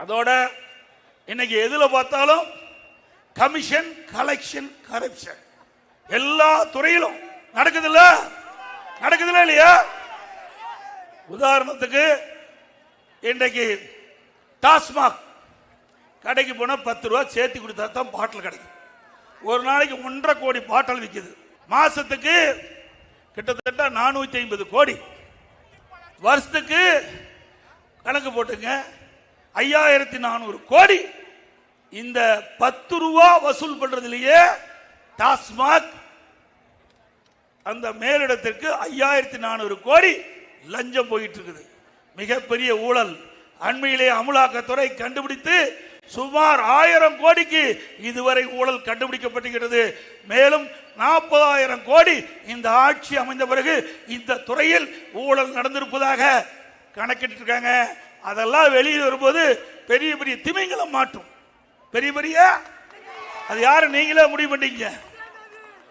அதோட இன்னைக்கு எதுல பார்த்தாலும் கமிஷன் கலெக்ஷன் கரப்ஷன் எல்லா துறையிலும். நடக்குதுல்ல? நடக்குதுல்ல இல்லையா? உதாரணத்துக்கு இன்றைக்கு டாஸ்மாக் கடைக்கு போனா பத்து ரூபா சேர்த்து கொடுத்தா தான் பாட்டில் கிடைக்கும். ஒரு நாளைக்கு ஒன்றரை கோடி பாட்டில் விற்குது மாசத்துக்கு கிட்டத்தட்ட நானூத்தி ஐம்பது கோடி. வருஷத்துக்கு கணக்கு போட்டுங்க. ஐயாயிரத்தி நானூறு கோடி இந்த பத்து ரூபா வசூல் பண்றதுலயே டாஸ்மாக் அந்த மேலிடத்திற்கு ஐயாயிரத்தி நானூறு கோடி லஞ்சம் போயிட்டு இருக்குது மிகப்பெரிய ஊழல். அண்மையிலே அமலாக்கத்துறை கண்டுபிடித்து சுமார் ஆயிரம் கோடிக்கு இதுவரை ஊழல் கண்டுபிடிக்கப்பட்டுகிறது. மேலும் நாற்பதாயிரம் கோடி இந்த ஆட்சி அமைந்த பிறகு இந்த துறையில் ஊழல் நடந்திருப்பதாக கணக்கிட்டு இருக்காங்க அதெல்லாம் வெளியே வரும்போது பெரிய பெரிய திமைங்களை மாட்டும். பெரிய பெரிய? அது யாரும் நீங்களே முடிவு பண்ணீங்க